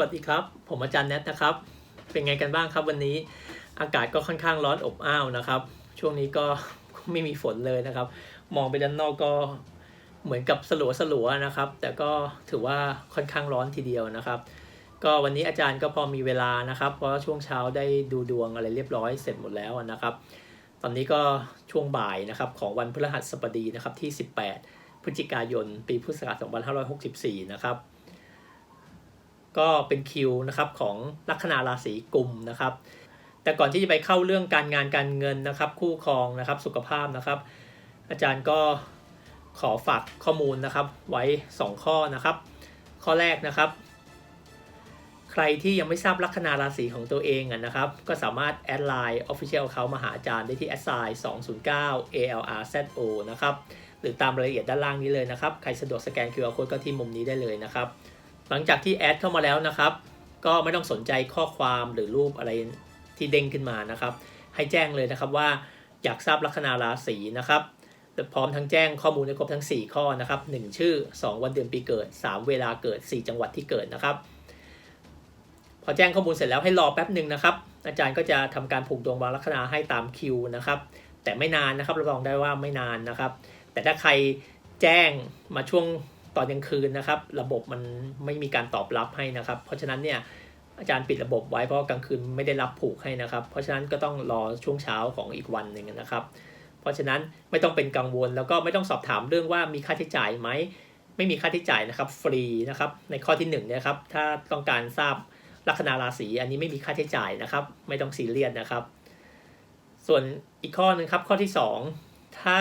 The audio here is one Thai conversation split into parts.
วัสดีครับ ผมอาจารย์แนทนะครับ เป็นไงกันบ้างครับวันนี้อากาศก็ค่อนข้างร้อนอบอ้าวนะครับ ช่วงนี้ก็ไม่มีฝนเลยนะครับ มองไปด้านนอกก็เหมือนกับสลัวสลัวนะครับ แต่ก็ถือว่าค่อนข้างร้อนทีเดียวนะครับ ก็วันนี้อาจารย์ก็พอมีเวลานะครับ เพราะช่วงเช้าได้ดูดวงอะไรเรียบร้อยเสร็จหมดแล้วนะครับ ตอนนี้ก็ช่วงบ่ายนะครับของวันพฤหัสบดีนะครับที่ 18 พฤศจิกายน ปีพุทธศักราช2564 นะครับ ก็เป็นคิวนะครับของลัคนาราศีกุมนะครับ แต่ก่อนที่จะไปเข้าเรื่องการงานการเงินนะครับ คู่ครองนะครับสุขภาพนะครับ อาจารย์ก็ขอฝากข้อมูลนะครับไว้ 2 ข้อนะครับ ข้อแรกนะครับ ใครที่ยังไม่ทราบลัคนาราศีของตัวเองนะครับ ก็สามารถแอดไลน์ Official เขามาหาอาจารย์ได้ที่ a s s i 209 ALRZO นะครับหรือตามรายละเอียดด้านล่างนี้เลยนะครับ ใครสะดวกสแกน QR Code ก็ที่มุมนี้ได้เลยนะครับ หลังจากที่แอดเข้ามาแล้วนะครับ ก็ไม่ต้องสนใจข้อความหรือรูปอะไรที่เด้งขึ้นมานะครับ ให้แจ้งเลยนะครับว่าอยากทราบลัคนาราศีนะครับพร้อมทั้งแจ้งข้อมูลให้ครบทั้ง 4 ข้อนะครับ 1 ชื่อ 2 วันเดือนปีเกิด 3 เวลาเกิด 4 จังหวัดที่เกิดนะครับ พอแจ้งข้อมูลเสร็จแล้วให้รอแป๊บหนึ่งนะครับ อาจารย์ก็จะทำการผูกดวงวางลัคนาให้ตามคิวนะครับ แต่ไม่นานนะครับรับรองได้ว่าไม่นานนะครับ แต่ถ้าใครแจ้งมาช่วง ตอนกลางคืนนะครับ ระบบมันไม่มีการตอบรับให้นะครับ เพราะฉะนั้นเนี่ยอาจารย์ปิดระบบไว้เพราะกลางคืนไม่ได้รับผูกให้นะครับ เพราะฉะนั้นก็ต้องรอช่วงเช้าของอีกวันหนึ่งนะครับ เพราะฉะนั้นไม่ต้องเป็นกังวลแล้วก็ไม่ต้องสอบถามเรื่องว่ามีค่าใช้จ่ายไหมไม่มีค่าใช้จ่ายนะครับฟรีนะครับในข้อที่1นงเนี่ยครับถ้าต้องการทราบลัคนาราศีอันนี้ไม่มีค่าใช้จ่ายนะครับ ไม่ต้องซีเรียสนะครับ ส่วนอีกข้อหนึงครับข้อที่ 2 ถ้า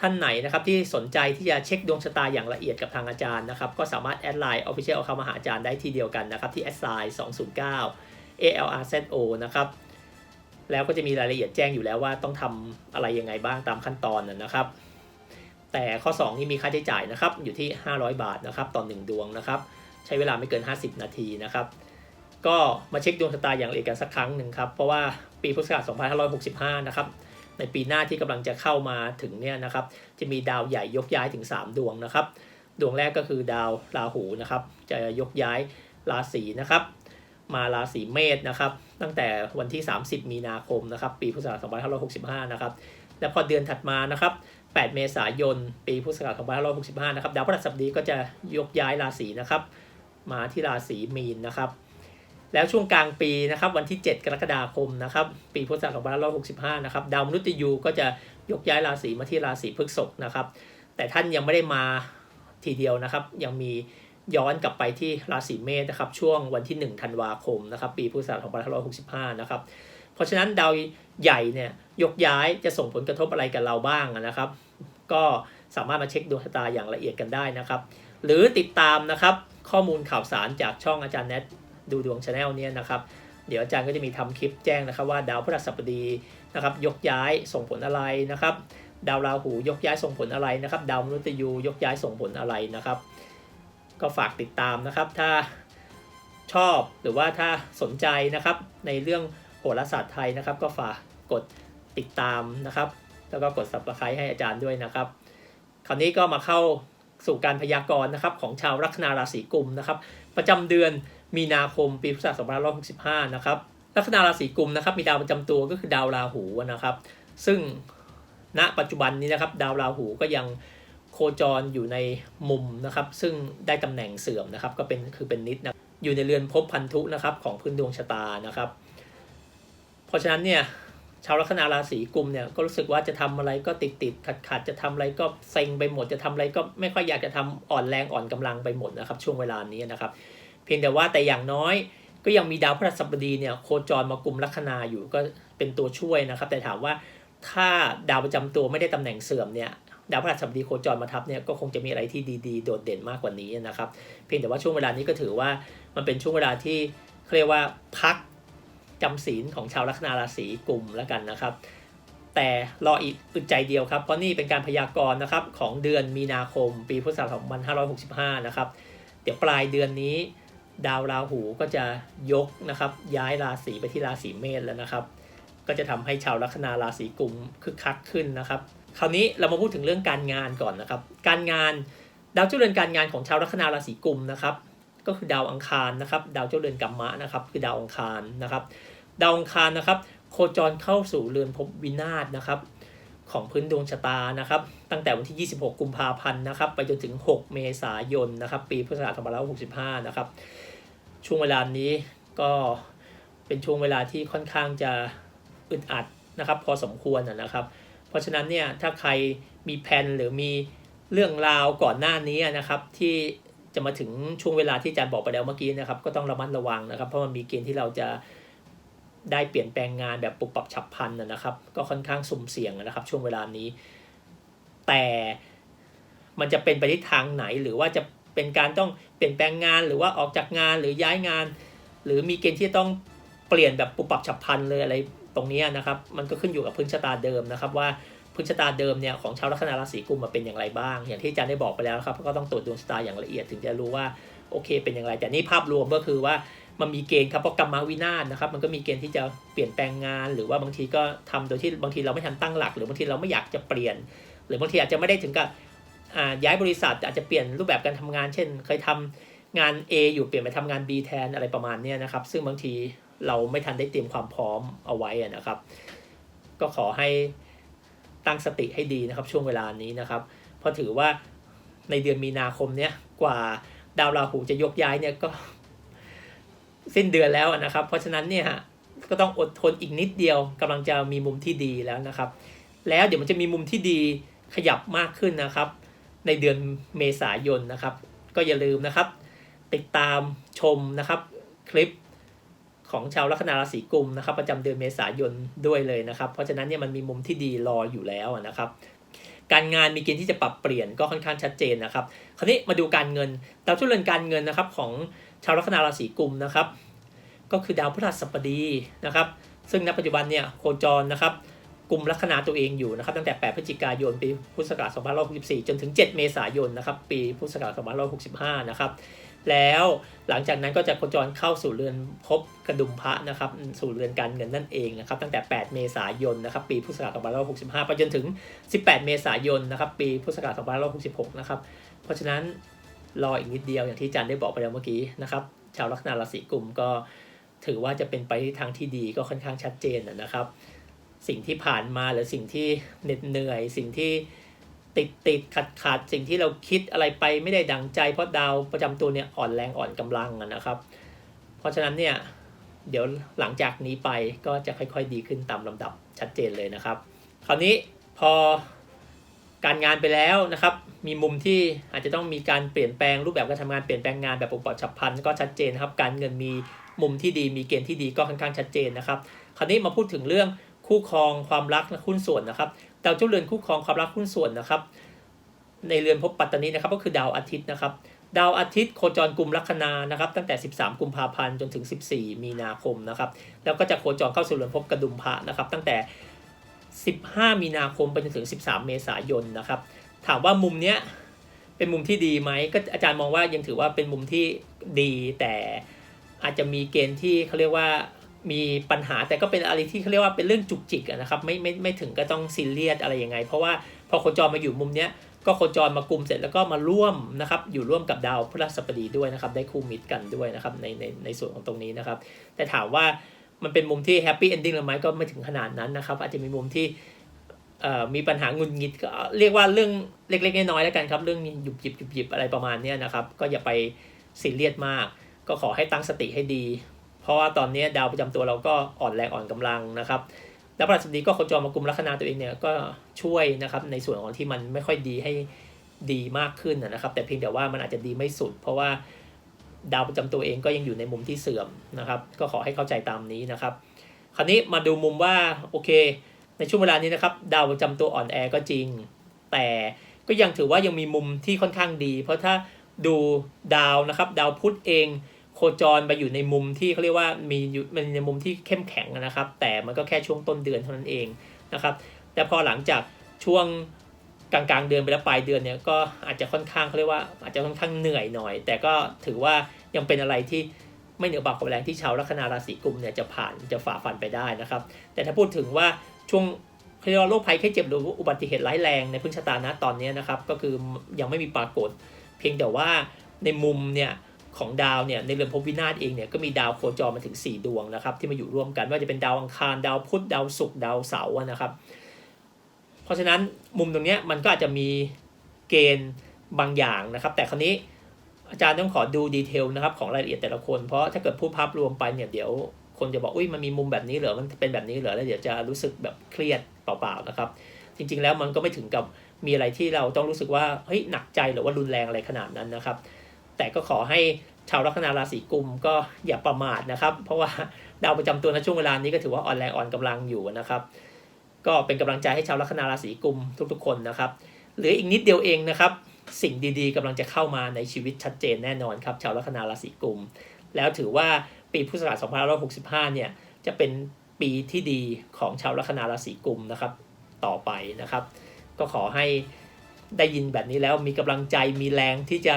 ท่านไหนนะครับที่สนใจที่จะเช็คดวงชะตาอย่างละเอียดกับทางอาจารย์นะครับ ก็สามารถแอดไลน์ Official เข้ามาหาอาจารย์ได้ที่เดียวกันนะครับ ที่ a s s i 209 ALRZO นะครับ แล้วก็จะมีรายละเอียดแจ้งอยู่แล้วว่าต้องทำอะไรยังไงบ้างตามขั้นตอนนะนะครับ แต่ข้อ 2 นี่มีค่าใช้จ่ายนะครับ อยู่ที่ 500 บาทนะครับต่อ1ดวงนะครับ ใช้เวลาไม่เกิน 50 นาทีนะครับ ก็มาเช็คดวงชะตาอย่างละเอียดกันสักครั้งหนึ่งครับ เพราะว่าปีพุทธศักราช2565 นะครับ ในปีหน้าที่กำลังจะเข้ามาถึงเนี่ยนะครับจะมีดาวใหญ่ยกย้ายถึง 3 ดวงนะครับ ดวงแรกก็คือดาวราหูนะครับ จะยกย้ายราศีนะครับ มาราศีเมษนะครับ ตั้งแต่วันที่ 30 มีนาคมนะครับ ปีพุทธศักราช2565 นะครับ และพอเดือนถัดมานะครับ 8 เมษายน ปีพุทธศักราช2565 นะครับ ดาวพฤหัสบดีก็จะยกย้ายราศีนะครับ มาที่ราศีมีนนะครับ แล้วช่วงกลางปีนะครับวันที่ 7 กรกฎาคมนะครับปีพุทธศักราช2565นะครับดาวมนุษย์ยูก็จะยกย้ายราศีมาที่ราศีพฤษภนะครับแต่ท่านยังไม่ได้มาทีเดียวนะครับ ยังมีย้อนกลับไปที่ราศีเมษนะครับช่วงวันที่1ธันวาคมนะครับปีพุทธศักราช2565นะครับเพราะฉะนั้นดาวใหญ่เนี่ยยกย้ายจะส่งผลกระทบอะไรกับเราบ้างนะครับ ก็สามารถมาเช็คดวงชะตาอย่างละเอียดกันได้นะครับ หรือติดตามนะครับข้อมูลข่าวสารจากช่องอาจารย์แนท ดูดวงชาแนลเนี่ยนะครับ เดี๋ยวอาจารย์ก็จะมีทำคลิปแจ้งนะครับว่าดาวพฤหัสบดีนะครับยกย้ายส่งผลอะไรนะครับ ดาวราหูยกย้ายส่งผลอะไรนะครับ ดาวมนุษย์ยูยกย้ายส่งผลอะไรนะครับ ก็ฝากติดตามนะครับ ถ้าชอบหรือว่าถ้าสนใจนะครับในเรื่องโหราศาสตร์ไทยนะครับ ก็ฝากกดติดตามนะครับ แล้วก็กด subscribe ให้อาจารย์ด้วยนะครับ คราวนี้ก็มาเข้าสู่การพยากรณ์นะครับของชาวลัคนาราศีกุมนะครับ ประจำเดือน มีนาคมปีพุทธศักราช2565 นะครับ ลัคนาราศีกุมนะครับ มีดาวประจำตัวก็คือดาวราหูนะครับ ซึ่งณปัจจุบันนี้นะครับ ดาวราหูก็ยังโคจรอยู่ในมุมนะครับ ซึ่งได้ตำแหน่งเสื่อมนะครับ ก็เป็นคือเป็นนิดนะอยู่ในเรือนภพพันธุนะครับของพื้นดวงชะตานะครับ เพราะฉะนั้นเนี่ยชาวลัคนาราศีกุมเนี่ยก็รู้สึกว่าจะทำอะไรก็ติดติดขัดขัดจะทำอะไรก็เซ็งไปหมดจะทำอะไรก็ไม่ค่อยอยากจะทำอ่อนแรงอ่อนกำลังไปหมดนะครับ ช่วงเวลานี้นะครับ เพียงแต่ว่าแต่อย่างน้อยก็ยังมีดาวพฤหัสบดีเนี่ยโคจรมากลุ่มลัคนาอยู่ก็เป็นตัวช่วยนะครับ แต่ถามว่าถ้าดาวประจำตัวไม่ได้ตำแหน่งเสื่อมเนี่ยดาวพฤหัสบดีโคจรมาทับเนี่ยก็คงจะมีอะไรที่ดีๆ โดดเด่นมากกว่านี้นะครับ เพียงแต่ว่าช่วงเวลานี้ก็ถือว่ามันเป็นช่วงเวลาที่เขาเรียกว่าพักจำศีลของชาวลัคนาราศีกลุ่มแล้วกันนะครับ แต่รออีกอึดใจเดียวครับ เพราะนี่เป็นการพยากรณ์นะครับของเดือนมีนาคมปีพุทธศักราช2565 นะครับ เดี๋ยวปลายเดือนนี้ ดาวราหูก็จะยกนะครับย้ายราศีไปที่ราศีเมษแล้วนะครับ ก็จะทำให้ชาวลัคนาราศีกุมคึกคักขึ้นนะครับ คราวนี้เรามาพูดถึงเรื่องการงานก่อนนะครับ การงานดาวเจ้าเรือนการงานของชาวลัคนาราศีกุมนะครับ ก็คือดาวอังคารนะครับ ดาวเจ้าเรือนกัมมะนะครับ คือดาวอังคารนะครับ ดาวอังคารนะครับ โคจรเข้าสู่เรือนภพวินาศนะครับ ของพื้นดวงชะตานะครับ ตั้งแต่วันที่ 26 กุมภาพันธ์นะครับ ไปจนถึง 6 เมษายนนะครับ ปีพุทธศักราช2565 นะครับ ช่วงเวลานี้ก็เป็นช่วงเวลาที่ค่อนข้างจะอึดอัดนะครับ พอสมควรนะครับ เพราะฉะนั้นเนี่ยถ้าใครมีแผนหรือมีเรื่องราวก่อนหน้านี้นะครับ ที่จะมาถึงช่วงเวลาที่อาจารย์บอกไปแล้วเมื่อกี้นะครับ ก็ต้องระมัดระวังนะครับ เพราะมันมีเกณฑ์ที่เราจะ ได้เปลี่ยนแปลงงานแบบปุบปับฉับพลันนะครับ ก็ค่อนข้างสุ่มเสี่ยงนะครับ ช่วงเวลานี้ แต่มันจะเป็นไปทิศทางไหนหรือว่าจะเป็นการต้องเปลี่ยนแปลงงานหรือว่าออกจากงานหรือย้ายงาน หรือมีเกณฑ์ที่ต้องเปลี่ยนแบบปุบปับฉับพลันเลยอะไรตรงนี้นะครับ มันก็ขึ้นอยู่กับพื้นชะตาเดิมนะครับ ว่าพื้นชะตาเดิมเนี่ยของชาวลัคนาราศีกุมมาเป็นอย่างไรบ้าง อย่างที่อาจารย์ได้บอกไปแล้วครับก็ต้องตรวจดวงชะตาอย่างละเอียดถึงจะรู้ว่าโอเคเป็นอย่างไรแต่นี่ภาพรวมก็คือว่า มันมีเกณฑ์ครับเพราะกรรมวินาศนะครับ มันก็มีเกณฑ์ที่จะเปลี่ยนแปลงงาน หรือว่าบางทีก็ทำโดยที่บางทีเราไม่ทันตั้งหลัก หรือบางทีเราไม่อยากจะเปลี่ยน หรือบางทีอาจจะไม่ได้ถึงกับย้ายบริษัทอาจจะเปลี่ยนรูปแบบการทำงาน เช่น เคยทำงาน A อยู่เปลี่ยนไปทำงาน B แทนอะไรประมาณนี้นะครับ ซึ่งบางทีเราไม่ทันได้เตรียมความพร้อมเอาไว้นะครับ ก็ขอให้ตั้งสติให้ดีนะครับช่วงเวลานี้นะครับ เพราะถือว่าในเดือนมีนาคมเนี้ยกว่าดาวราหูจะยกย้ายเนี่ยก็ สิ้นเดือนแล้วนะครับ เพราะฉะนั้นเนี่ยก็ต้องอดทนอีกนิดเดียวกำลังจะมีมุมที่ดีแล้วนะครับ แล้วเดี๋ยวมันจะมีมุมที่ดีขยับมากขึ้นนะครับ ในเดือนเมษายนนะครับ ก็อย่าลืมนะครับ ติดตามชมนะครับคลิปของชาวลัคนาราศีกุมนะครับประจำเดือนเมษายนด้วยเลยนะครับ เพราะฉะนั้นเนี่ยมันมีมุมที่ดีรออยู่แล้วนะครับ การงานมีเกณฑ์ที่จะปรับเปลี่ยนก็ค่อนข้างชัดเจนนะครับ คราวนี้มาดูการเงินดาวช่วเรือนการเงินนะครับของ ชาวลัคนาราศีกุมนะครับ ก็คือดาวพฤหัสบดีนะครับ ซึ่งณปัจจุบันเนี่ยโคจรนะครับกลุ่มลัคนาตัวเองอยู่นะครับตั้งแต่ 8 พฤศจิกายนปีพุทธศักราช2564 จนถึง 7 เมษายนนะครับปีพุทธศักราช2565 นะครับ แล้วหลังจากนั้นก็จะโคจรเข้าสู่เรือนพบกระดุมพระนะครับสู่เรือนการเงินนั่นเองนะครับตั้งแต่ 8 เมษายนนะครับปีพุทธศักราช2565 ไปจนถึง 18 เมษายนนะครับปีพุทธศักราช2566 นะครับเพราะฉะนั้น รออีกนิดเดียวอย่างที่จารย์ได้บอกไปแล้วเมื่อกี้นะครับ ชาวลัคนาราศีกุมก็ถือว่าจะเป็นไปทางที่ดีก็ค่อนข้างชัดเจนนะครับ สิ่งที่ผ่านมาหรือสิ่งที่เหน็ดเหนื่อย สิ่งที่ติดติดขัดขัดสิ่งที่เราคิดอะไรไปไม่ได้ดังใจ เพราะดาวประจำตัวเนี่ยอ่อนแรงอ่อนกำลังนะครับ เพราะฉะนั้นเนี่ยเดี๋ยวหลังจากนี้ไปก็จะค่อยๆดีขึ้นตามลำดับชัดเจนเลยนะครับ คราวนี้พอการงานไปแล้วนะครับ มีมุมที่อาจจะต้องมีการเปลี่ยนแปลงรูปแบบการทำงานเปลี่ยนแปลงงานแบบปุบปับฉับพลันก็ชัดเจนครับการเงินมีมุมที่ดีมีเกณฑ์ที่ดีก็ค่อนข้างชัดเจนนะครับ คราวนี้มาพูดถึงเรื่องคู่ครองความรักและหุ้นส่วนนะครับดาวเจ้าเรือนคู่ครองความรักหุ้นส่วนนะครับ ในเรือนภพปัตตานีนะครับ ก็คือดาวอาทิตย์นะครับ ดาวอาทิตย์โคจรกลุ่มลัคนานะครับ ตั้งแต่ 13 กุมภาพันธ์จนถึง 14 มีนาคมนะครับ แล้วก็จะโคจรเข้าสู่เรือนภพกระดุมพระนะครับ ตั้งแต่ 15 มีนาคมไปจนถึง 13 เมษายนนะครับ ถามว่ามุมเนี้ยเป็นมุมที่ดีไหมก็อาจารย์มองว่ายังถือว่าเป็นมุมที่ดีแต่อาจจะมีเกณฑ์ที่เขาเรียกว่ามีปัญหาแต่ก็เป็นอะไรที่เขาเรียกว่าเป็นเรื่องจุกจิกนะครับไม่ไม่ไม่ถึงก็ต้องซีเรียสอะไรยังไง เพราะว่าพอโคจรมาอยู่มุมเนี้ยก็โคจรมากลุ่มเสร็จแล้วก็มาร่วมนะครับอยู่ร่วมกับดาวพฤหัสบดีด้วยนะครับได้คู่มิตรกันด้วยนะครับในในในส่วนของตรงนี้นะครับแต่ถามว่ามันเป็นมุมที่แฮปปี้เอนดิ้งหรือไม่ก็ไม่ถึงขนาดนั้นนะครับอาจจะมีมุมที่ มีปัญหางุนงิดก็เรียกว่าเรื่องเล็กๆน้อยๆแล้วกันครับ เรื่องหยุบหยิบหยุบหยิบอะไรประมาณนี้นะครับ ก็อย่าไปซีเรียสมาก ก็ขอให้ตั้งสติให้ดี เพราะว่าตอนนี้ดาวประจำตัวเราก็อ่อนแรงอ่อนกำลังนะครับแล้วพระราชดีก็โคจรมากลุ่มลัคนาตัวเองเนี่ยก็ช่วยนะครับในส่วนของที่มันไม่ค่อยดีให้ดีมากขึ้นนะครับ แต่เพียงแต่ว่ามันอาจจะดีไม่สุด เพราะว่าดาวประจำตัวเองก็ยังอยู่ในมุมที่เสื่อมนะครับ ก็ขอให้เข้าใจตามนี้นะครับ คราวนี้มาดูมุมว่าโอเค ในช่วงเวลานี้นะครับดาวประจำตัวอ่อนแอก็จริง แต่ก็ยังถือว่ายังมีมุมที่ค่อนข้างดี เพราะถ้าดูดาวนะครับ ดาวพุธเอง โคจรไปอยู่ในมุมที่เขาเรียกว่ามีอยู่มันในมุมที่เข้มแข็งนะครับ แต่มันก็แค่ช่วงต้นเดือนเท่านั้นเองนะครับ แต่พอหลังจากช่วงกลางๆเดือนไปแล้วปลายเดือนเนี่ยก็อาจจะค่อนข้างเขาเรียกว่าอาจจะค่อนข้างเหนื่อยหน่อย แต่ก็ถือว่ายังเป็นอะไรที่ไม่เหนือบากกว่าแรงที่ชาวลัคนาราศีกุมเนี่ยจะผ่านจะฝ่าฟันไปได้นะครับ แต่ถ้าพูดถึงว่า ช่วงเรียกว่าโรคภัยแค่เจ็บหรืออุบัติเหตุร้ายแรงในพื้นชะตานะตอนนี้นะครับ ก็คือยังไม่มีปรากฏ เพียงแต่ว่าในมุมเนี่ยของดาวเนี่ยในเรือนภพวินาศเองเนี่ยก็มีดาวโคจรมาถึง 4 ดวงนะครับที่มาอยู่ร่วมกันว่าจะเป็นดาวอังคารดาวพุธดาวศุกร์ดาวเสาร์นะครับ เพราะฉะนั้นมุมตรงนี้มันก็อาจจะมีเกณฑ์บางอย่างนะครับ แต่คราวนี้อาจารย์ต้องขอดูดีเทลนะครับของรายละเอียดแต่ละคน เพราะถ้าเกิดพูดภาพรวมไปเนี่ยเดี๋ยว คนจะบอกอุ้ยมันมีมุมแบบนี้เหรอมันเป็นแบบนี้เหรอแล้วเดี๋ยวจะรู้สึกแบบเครียดเปล่าๆนะครับ จริง ๆ แล้วมันก็ไม่ถึงกับมีอะไรที่เราต้องรู้สึกว่าเฮ้ยหนักใจหรือว่ารุนแรงอะไรขนาดนั้นนะครับ แต่ก็ขอให้ชาวลัคนาราศีกุมก็อย่าประมาทนะครับ เพราะว่าดาวประจำตัวในช่วงเวลานี้ก็ถือว่าอ่อนแรงอ่อนกำลังอยู่นะครับ ก็เป็นกำลังใจให้ชาวลัคนาราศีกุมทุกๆ คนนะครับหลืออีกนิดเดียวเองนะครับ สิ่งดีๆกำลังจะเข้ามาในชีวิตชัดเจนแน่นอนครับ ชาวลัคนาราศีกุม แล้วถือว่า ปีพุทธศักราช2565 เนี่ย จะเป็นปีที่ดีของชาวลัคนาราศีกุมนะครับ ต่อไปนะครับ ก็ขอให้ได้ยินแบบนี้แล้วมีกำลังใจมีแรงที่จะ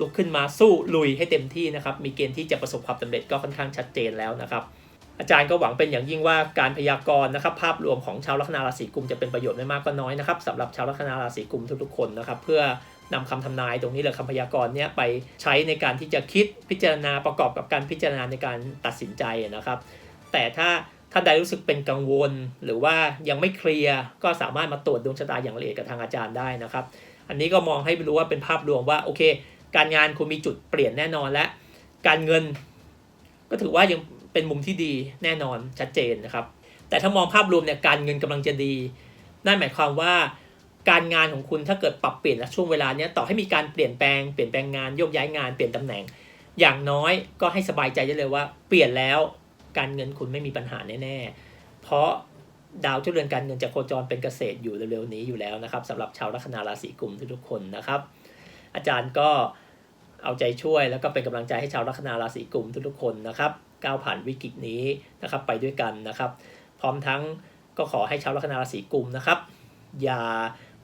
ลุกขึ้นมาสู้ลุยให้เต็มที่นะครับ มีเกณฑ์ที่จะประสบความสำเร็จก็ค่อนข้างชัดเจนแล้วนะครับ อาจารย์ก็หวังเป็นอย่างยิ่งว่าการพยากรณ์นะครับ ภาพรวมของชาวลัคนาราศีกุมจะเป็นประโยชน์ไม่มากก็น้อยนะครับสำหรับชาวลัคนาราศีกุมทุกๆคนนะครับ เพื่อ นำคำทำนายตรงนี้หรือคำพยากรณ์เนี้ยไปใช้ในการที่จะคิดพิจารณาประกอบกับการพิจารณาในการตัดสินใจนะครับ แต่ถ้าท่านใดรู้สึกเป็นกังวล หรือว่ายังไม่เคลียร์ก็สามารถมาตรวจดวงชะตาอย่างละเอียดกับทางอาจารย์ได้นะครับ อันนี้ก็มองให้รู้ว่าเป็นภาพรวมว่าโอเค การงานคุณมีจุดเปลี่ยนแน่นอนและ การเงิน ก็ถือว่ายังเป็นมุมที่ดีแน่นอนชัดเจนนะครับ แต่ถ้ามองภาพรวมเนี่ยการเงินกำลังจะดีนั่นหมายความว่า การงานของคุณถ้าเกิดปรับเปลี่ยนและช่วงเวลาเนี้ยต่อให้มีการเปลี่ยนแปลงเปลี่ยนแปลงงานโยกย้ายงานเปลี่ยนตำแหน่ง อย่างน้อยก็ให้สบายใจได้เลยว่า เปลี่ยนแล้วการเงินคุณไม่มีปัญหาแน่ๆ เพราะดาวที่เรือนการเงินจะโคจรเป็นเกษตรอยู่เร็วๆนี้อยู่แล้วนะครับสำหรับชาวลัคนาราศีกุมทุกๆคนนะครับ อาจารย์ก็เอาใจช่วยแล้วก็เป็นกำลังใจให้ชาวลัคนาราศีกุมทุกๆคนนะครับก้าวผ่านวิกฤตนี้นะครับไปด้วยกันนะครับ พร้อมทั้งก็ขอให้ชาวลัคนาราศีกุมนะครับ อย่า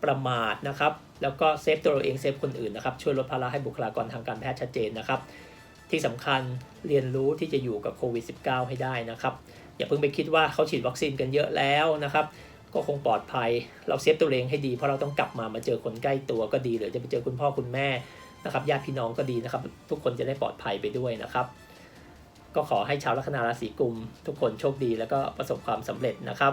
ประมาทนะครับ แล้วก็เซฟตัวเราเองเซฟคนอื่นนะครับ ช่วยลดภาระให้บุคลากรทางการแพทย์ชัดเจนนะครับ ที่สำคัญเรียนรู้ที่จะอยู่กับโควิด -19 ให้ได้นะครับ อย่าเพิ่งไปคิดว่าเขาฉีดวัคซีนกันเยอะแล้วนะครับก็คงปลอดภัย เราเซฟตัวเองให้ดีเพราะเราต้องกลับมามาเจอคนใกล้ตัวก็ดีหรือจะไปเจอคุณพ่อคุณแม่นะครับญาติพี่น้องก็ดีนะครับ ทุกคนจะได้ปลอดภัยไปด้วยนะครับ ก็ขอให้ชาวลัคนาราศีกุม ทุกคนโชคดีแล้วก็ประสบความสำเร็จนะครับ